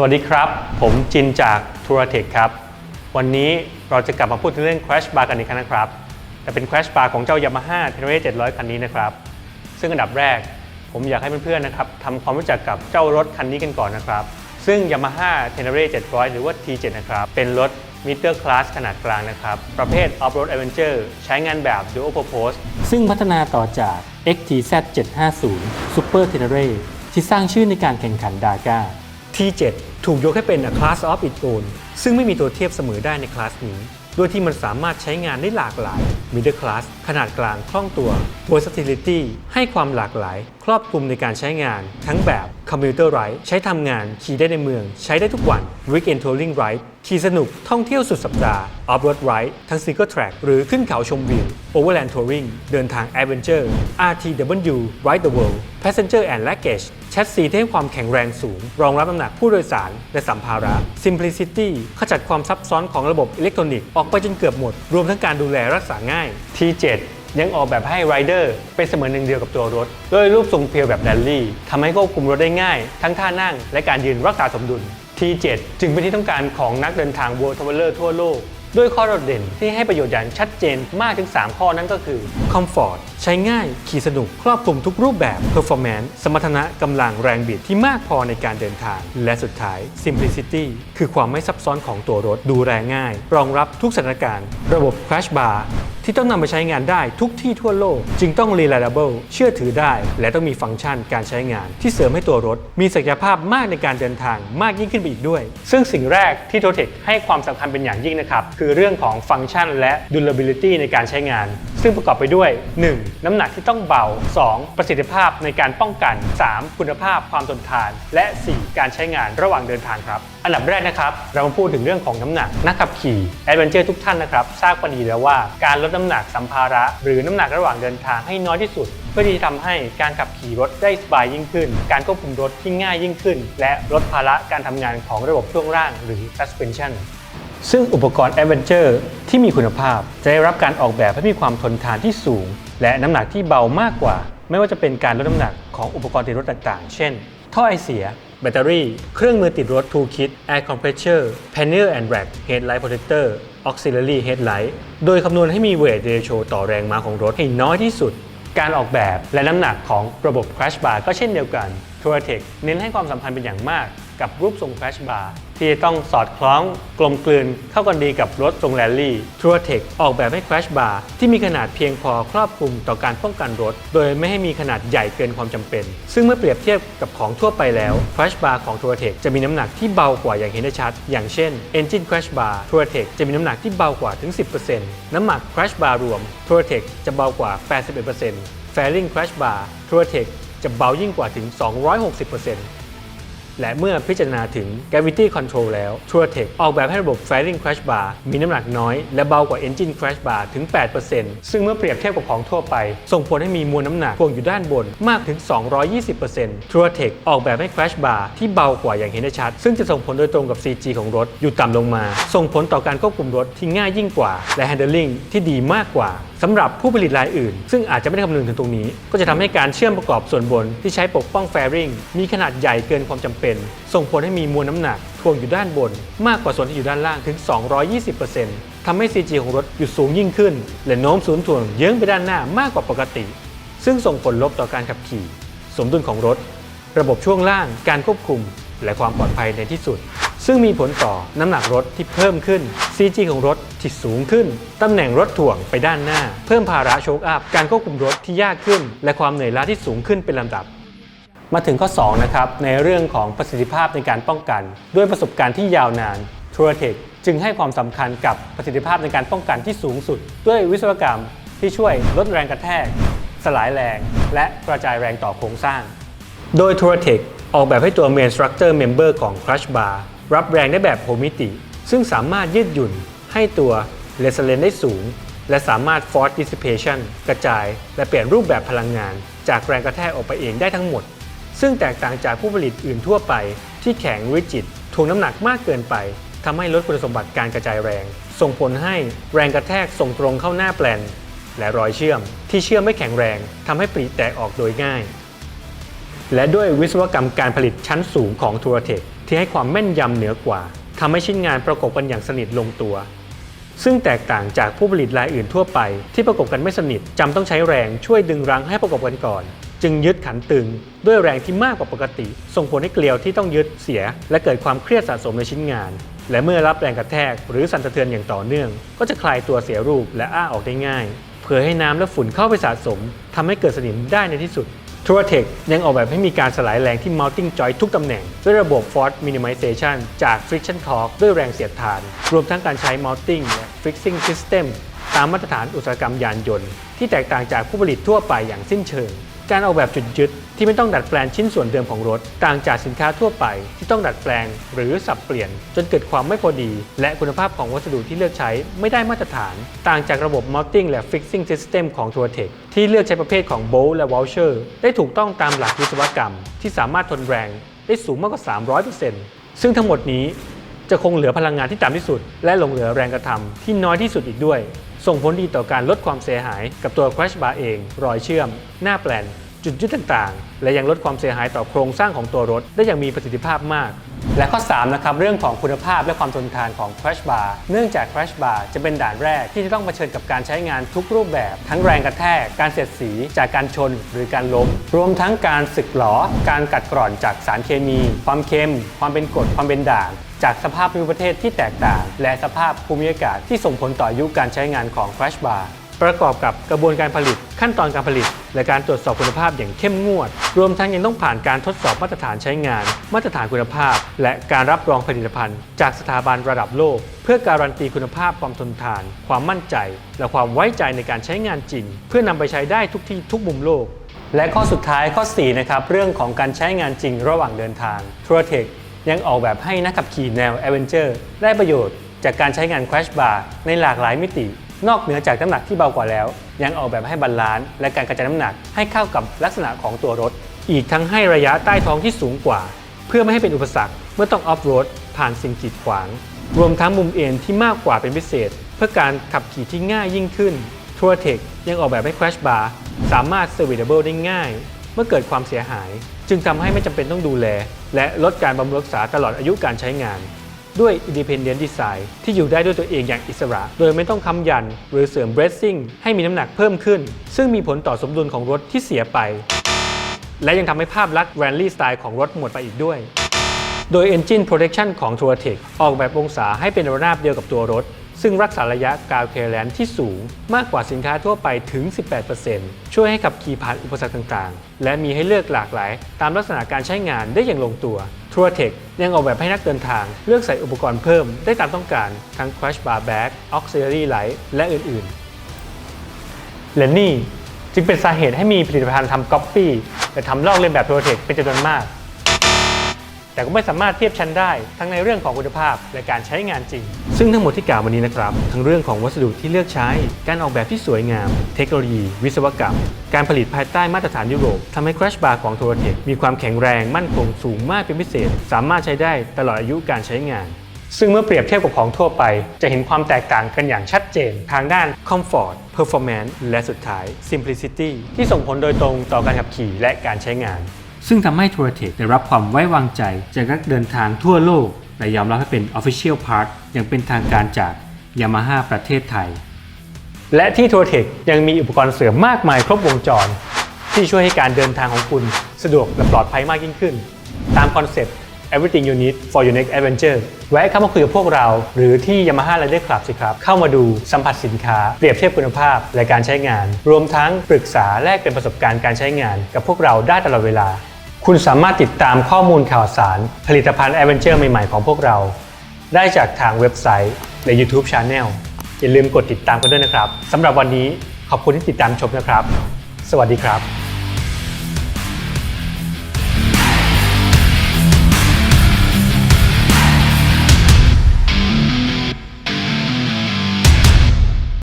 สวัสดีครับ ผมจินจากทัวร์เทคครับ วันนี้เราจะกลับมาพูดถึงเรื่อง Crash Bar กันอีกครั้งนะครับ แต่เป็น Crash Bar ของเจ้า Yamaha t e n e r a 700 คันนี้นะครับ ซึ่งอันดับแรก ผมอยากให้เพื่อนๆนะครับทำความรู้จักกับเจ้ารถคันนี้กันก่อนนะครับ ซึ่ง Yamaha t e n e r a 700 หรือว่า T7 นะครับ เป็นรถมิเตอร์คลาสขนาดกลางนะครับ ประเภท Off-road Adventure ใช้งานแบบ Dual Purpose ซึ่งพัฒนาต่อจาก XTZ 750 Super Tenere ที่สร้างชื่อในการแข่งขันดาก้า T7 ถูกยกให้เป็น a class of its own ซึ่งไม่มีตัวเทียบเสมอได้ในคลาสนี้ ด้วยที่มันสามารถใช้งานได้หลากหลาย middle class ขนาดกลางคล่องตัว versatility ให้ความหลากหลาย ครอบคลุมในการใช้งาน ทั้งแบบ commuter ride ใช้ทำงานขี่ได้ในเมือง ใช้ได้ทุกวัน weekend touring ride ขี่สนุกท่องเที่ยวสุดสัปดาห์ off-road ride ทั้ง single track หรือขึ้นเขาชมวิว overland touring เดินทาง adventure RTW ride the world passenger and luggage แชสซีที่ให้ความแข็งแรงสูง รองรับน้ำหนักผู้โดยสารและสัมภาระ Simplicity ขจัดความซับซ้อนของระบบอิเล็กทรอนิกส์ออกไปจนเกือบหมด รวมทั้งการดูแลรักษาง่าย T7 ยังออกแบบให้ไรเดอร์เป็นเสมือนหนึ่งเดียวกับตัวรถ โดยรูปทรงเพียวแบบแรลลี่ทำให้ควบคุมรถได้ง่าย ทั้งท่านั่งและการยืนรักษาสมดุล T7 จึงเป็นที่ต้องการของนักเดินทาง World Traveler ทั่วโลก ด้วยข้อโดดเด่นที่ให้ประโยชน์อย่างชัดเจนมากถึง 3 ข้อนั้นก็คือ Comfort ใช้ง่าย ขี่สนุก ครอบคลุมทุกรูปแบบ Performance สมรรถนะกำลังแรงบิดที่มากพอในการเดินทาง และสุดท้าย Simplicity คือความไม่ซับซ้อนของตัวรถดูแลง่าย รองรับทุกสถานการณ์ ระบบ Crash Bar ที่ต้องนำไปใช้งานได้ทุกที่ทั่วโลก จึงต้อง reliable เชื่อถือได้ และต้องมีฟังก์ชันการใช้งาน ที่เสริมให้ตัวรถ มีศักยภาพมากในการเดินทางมากยิ่งขึ้นไปอีกด้วย ซึ่งสิ่งแรกที่ Totec ให้ความสำคัญเป็นอย่างยิ่งนะครับ คือเรื่องของฟังก์ชันและ durability ในการใช้งานซึ่งประกอบไปด้วย 1. น้ำหนักที่ต้องเบา 2. ประสิทธิภาพในการป้องกัน 3. คุณภาพความทนทาน และ 4. การใช้งานระหว่างเดินทางครับ อันดับแรกนะครับ เรามาพูดถึงเรื่องของน้ำหนักนักขับขี่แอดเวนเจอร์ทุกท่านนะครับทราบกันดีแล้วว่าการลดน้ำหนักสัมภาระ หรือน้ำหนักระหว่างเดินทางให้น้อยที่สุด เพื่อที่จะทำให้การขับขี่รถได้สบายยิ่งขึ้น การควบคุมรถที่ง่ายยิ่งขึ้น และลดภาระการทำงานของระบบช่วงล่าง หรือ suspension ซึ่งอุปกรณ์ Adventure ที่มีคุณภาพจะได้รับการออกแบบให้มีความทนทานที่สูง และน้ำหนักที่เบามากกว่า ไม่ว่าจะเป็นการลดน้ำหนักของอุปกรณ์ติดรถต่างๆ เช่น ท่อไอเสีย แบตเตอรี่ เครื่องมือติดรถ Toolkit Air Compressor Panel and Rack Headlight Protector Auxiliary Headlight โดยคำนวณให้มี Weight Ratio ต่อแรงม้าของรถให้น้อยที่สุด การออกแบบและน้ำหนักของระบบ Crash Bar ก็เช่นเดียวกัน t o u r t e c เน้นให้ความสำคัญเป็นอย่างมากกับรูปทรง Crash Bar ที่จะต้องสอดคล้องกลมกลืนเข้ากันดีกับรถทรงแรลลี่ t o u r t e c h ออกแบบให้ Crash Bar ที่มีขนาดเพียงพอครอบคลุมต่อการป้องกันรถ โดยไม่ให้มีขนาดใหญ่เกินความจำเป็น ซึ่งเมื่อเปรียบเทียบกับของทั่วไปแล้ว Crash Bar ของ t o u r t e c h จะมีน้ำหนักที่เบากว่าอย่างเห็นได้ชัด อย่างเช่น Engine Crash Bar t o u r t e c h จะมีน้ำหนักที่เบากว่าถึง 10%น้ำหนัก Crash Bar รวม t o u r t e c h จะเบากว่า 81% Fairing Crash Bar t o u r t e c h จะเบายิ่งกว่าถึง 260% และเมื่อพิจารณาถึง Gravity Control แล้ว t u r t e c h ออกแบบให้ระบบ Fairing Crash Bar มีน้ำหนักน้อย และเบากว่า Engine Crash Bar ถึง 8%ซึ่งเมื่อเปรียบเทียบกับของทั่วไป ส่งผลให้มีมวลน้ำหนักพ่วงอยู่ด้านบนมากถึง 220% t u r t e c h ออกแบบให้ Crash Bar ที่เบากว่าอย่างเห็นได้ชัด ซึ่งจะส่งผลโดยตรงกับ CG ของรถอยู่ต่ำลงมา ส่งผลต่อการควบคุมรถที่ง่ายยิ่งกว่า และ Handling ที่ดีมากกว่าสำหรับผู้ผลิตรายอื่น ซึ่งอาจจะไม่ได้คำนึงถึงตรงนี้ ก็จะทำให้การเชื่อมประกอบส่วนบนที่ใช้ปกป้องแฟริงมีขนาดใหญ่เกินความจำเป็นส่งผลให้มีมวลน้ำหนักถ่วงอยู่ด้านบน มากกว่าส่วนที่อยู่ด้านล่างถึง 220%ทำให้ CG ของรถอยู่สูงยิ่งขึ้น และโน้มศูนย์ถ่วงเยื้องไปด้านหน้ามากกว่าปกติ ซึ่งส่งผลลบต่อการขับขี่ สมดุลของรถ ระบบช่วงล่าง การควบคุม และความปลอดภัยในที่สุด ซึ่งมีผลต่อน้ำหนักรถที่เพิ่มขึ้น CG ของรถที่สูงขึ้นตำแหน่งรถถ่วงไปด้านหน้า เพิ่มภาระโชคอัพการควบคุมรถที่ยากขึ้น และความเหนื่อยล้าที่สูงขึ้นเป็นลำดับ มาถึงข้อ2นะครับในเรื่องของประสิทธิภาพในการป้องกัน ด้วยประสบการณ์ที่ยาวนาน t r u t e c h จึงให้ความสำคัญกับประสิทธิภาพในการป้องกันที่สูงสุด ด้วยวิศวกรรมที่ช่วยลดแรงกระแทก สลายแรง และกระจายแรงต่อโครงสร้าง โดย t o u r t e c h ออกแบบให้ตัว Main Structure Member ของ Crush Bar รับแรงได้แบบโฮมิติ ซึ่งสามารถยืดหยุ่นให้ตัว r e s i l i e n ได้สูง และสามารถ Force Dissipation กระจาย และเปลี่ยนรูปแบบพลังงาน จากแรงกระแทกออกไปเองได้ทั้งหมด ซึ่งแตกต่างจากผู้ผลิตอื่นทั่วไป ที่แข็งริจิตถ่วงน้ำหนักมากเกินไปทำให้ลดคุณสมบัติการกระจายแรง ส่งผลให้แรงกระแทกส่งตรงเข้าหน้าแปลน และรอยเชื่อม ที่เชื่อมไม่แข็งแรงทำให้ปริแตกออกโดยง่าย และด้วยวิศวกรรมการผลิตชั้นสูงของ t o u r t e c h ที่ให้ความแม่นยำเหนือกว่าทำให้ชิ้นงานประกบกันอย่างสนิทลงตัว ซึ่งแตกต่างจากผู้ผลิตรายอื่นทั่วไป ที่ประกบกันไม่สนิทจำต้องใช้แรงช่วยดึงรั้งให้ประกบกันก่อน จึงยึดขันตึงด้วยแรงที่มากกว่าปกติ ส่งผลให้เกลียวที่ต้องยึดเสีย และเกิดความเครียดสะสมในชิ้นงาน และเมื่อรับแรงกระแทกหรือสั่นสะเทือนอย่างต่อเนื่อง ก็จะคลายตัวเสียรูปและอ้าออกได้ง่ายเพื่อให้น้ำและฝุ่นเข้าไปสะสมทำให้เกิดสนิมได้ในที่สุด t o r a t e c ยังออกแบบให้มีการสลายแรงที่ mounting joint ทุกตำแหน่ง ด้วยระบบ force minimization จาก friction torque ด้วยแรงเสียดทาน รวมทั้งการใช้ mounting และ fixing system ตามมาตรฐานอุตสาหกรรมยานยนต์ ที่แตกต่างจากผู้ผลิตทั่วไปอย่างสิ้นเชิง การออกแบบจุดยึดที่ไม่ต้องดัดแปลงชิ้นส่วนเดิมของรถ ต่างจากสินค้าทั่วไปที่ต้องดัดแปลงหรือสับเปลี่ยน จนเกิดความไม่พอดี และคุณภาพของวัสดุที่เลือกใช้ไม่ได้มาตรฐาน ต่างจากระบบ mounting และ fixing system ของ t o r t e c ที่เลือกใช้ประเภทของ bolt และ washer ได้ถูกต้องตามหลักวิศวกรรม ที่สามารถทนแรงได้สูงมากกว่า 300%ซึ่งทั้งหมดนี้จะคงเหลือพลังงานที่ต่ำที่สุด และหลงเหลือแรงกระทำที่น้อยที่สุดอีกด้วย ส่งผลดีต่อการลดความเสียหายกับตัว crash bar เอง รอยเชื่อม หน้าแปลน จุดยึดต่างๆ และยังลดความเสียหายต่อโครงสร้างของตัวรถ ได้อย่างมีประสิทธิภาพมาก และข้อ3นะครับเรื่องของคุณภาพและความทนทานของ crash bar เนื่องจาก crash bar จะเป็นด่านแรกที่จะต้องเผชิญกับการใช้งานทุกรูปแบบ ทั้งแรงกระแทก การเสียดสีจากการชนหรือการล้ม รวมทั้งการสึกหรอการกัดกร่อนจากสารเคมี ความเค็ม ความเป็นกรดความเป็นด่างจากสภาพภูมิประเทศที่แตกต่าง และสภาพภูมิอากาศที่ส่งผลต่ออายุการใช้งานของ crash bar ประกอบกับกระบวนการผลิต ขั้นตอนการผลิต และการตรวจสอบคุณภาพอย่างเข้มงวด รวมทั้งยังต้องผ่านการทดสอบมาตรฐานใช้งาน มาตรฐานคุณภาพ และการรับรองผลิตภัณฑ์ จากสถาบันระดับโลก เพื่อการันตีคุณภาพความทนทาน ความมั่นใจ และความไว้ใจในการใช้งานจริง เพื่อนำไปใช้ได้ทุกที่ทุกมุมโลก และข้อสุดท้ายข้อ4นะครับเรื่องของการใช้งานจริงระหว่างเดินทาง t u r t e c ยังออกแบบให้นักขับขี่แนว a d v e n t u r e ได้ประโยชน์จากการใช้งาน Crash Bar ในหลากหลายมิติ นอกเหนือจากน้ำหนักที่เบากว่าแล้ว ยังออกแบบให้บาลานซ์และการกระจายน้ำหนักให้เข้ากับลักษณะของตัวรถ อีกทั้งให้ระยะใต้ท้องที่สูงกว่า เพื่อไม่ให้เป็นอุปสรรคเมื่อต้องออฟโรดผ่านสิ่งกีดขวาง รวมทั้งมุมเอ็นที่มากกว่าเป็นพิเศษ เพื่อการขับขี่ที่ง่ายยิ่งขึ้น t o u r t e c ยังออกแบบให้ Crash Bar สามารถ serviceable ได้ง่าย เมื่อเกิดความเสียหาย จึงทำให้ไม่จำเป็นต้องดูแล และลดการบำรุงรักษาตลอดอายุการใช้งาน ด้วย Independent Design ที่อยู่ได้ด้วยตัวเองอย่างอิสระ โดยไม่ต้องค้ำยัน หรือเสริม bracing ให้มีน้ำหนักเพิ่มขึ้น ซึ่งมีผลต่อสมดุลของรถที่เสียไป และยังทำให้ภาพลักษณ์ Rally Style ของรถหมดไปอีกด้วย โดย Engine Protection ของ t o u r t e c ออกแบบองศาให้เป็นระนาบเดียวกับตัวรถ ซึ่งรักษาระยะกาวเคลแลนที่สูง มากกว่าสินค้าทั่วไปถึง 18%ช่วยให้ขับขี่ผ่านอุปสรรคต่างๆ และมีให้เลือกหลากหลาย ตามลักษณะการใช้งานได้อย่างลงตัว t o u r t e c ยังออกแบบให้นักเดินทาง เลือกใส่อุปกรณ์เพิ่มได้ตามต้องการ ทั้ง Crash Bar Bag Auxiliary Light และอื่นๆ และนี่จึงเป็นสาเหตุให้มีผลิตภัณฑ์ทำก๊อปปี้และทำลอกเลียนแบบ t o u r t e c เป็นจำนวนมาก แต่ก็ไม่สามารถเทียบชั้นได้ทั้งในเรื่องของคุณภาพและการใช้งานจริง ซึ่งทั้งหมดที่กล่าววันนี้นะครับ ทั้งเรื่องของวัสดุที่เลือกใช้ การออกแบบที่สวยงาม เทคโนโลยี วิศวกรรม การผลิตภายใต้มาตรฐานยุโรปทำให้ Crash Bar ของ t o r t e c มีความแข็งแรงมั่นคงสูงมากเป็นพิเศษ สามารถใช้ได้ตลอดอายุการใช้งาน ซึ่งเมื่อเปรียบเทียบกับของทั่วไป จะเห็นความแตกต่างกันอย่างชัดเจน ทางด้าน Comfort Performance และสุดท้าย Simplicity ที่ส่งผลโดยตรงต่อการขับขี่และการใช้งาน ซึ่งทำให้ t o u r t e c ได้รับความไว้วางใจจากนักเดินทางทั่วโลก และยอมรับให้เป็น Official Part อย่างเป็นทางการจาก Yamaha ประเทศไทย และที่ t o u r t e c ยังมีอุปกรณ์เสริมมากมายครบวงจร ที่ช่วยให้การเดินทางของคุณสะดวกและปลอดภัยมากยิ่งขึ้น ตามคอนเซ็ปต์ Everything you need for your next adventure แวะเข้ามาคุยกับพวกเรา หรือที่ Yamaha Rider Club สิครับ เข้ามาดูสัมผัสสินค้า เปรียบเทียบคุณภาพและการใช้งาน รวมทั้งปรึกษาแลกเป็นประสบการณ์การใช้งานกับพวกเราได้ตลอดเวลา คุณสามารถติดตามข้อมูลข่าวสาร ผลิตภัณฑ์แอเวนเจอร์ใหม่ ๆ ของพวกเรา ได้จากทางเว็บไซต์และ YouTube Channel อย่าลืมกดติดตามกันด้วยนะครับสำหรับวันนี้ขอบคุณที่ติดตามชมนะครับ สวัสดีครับ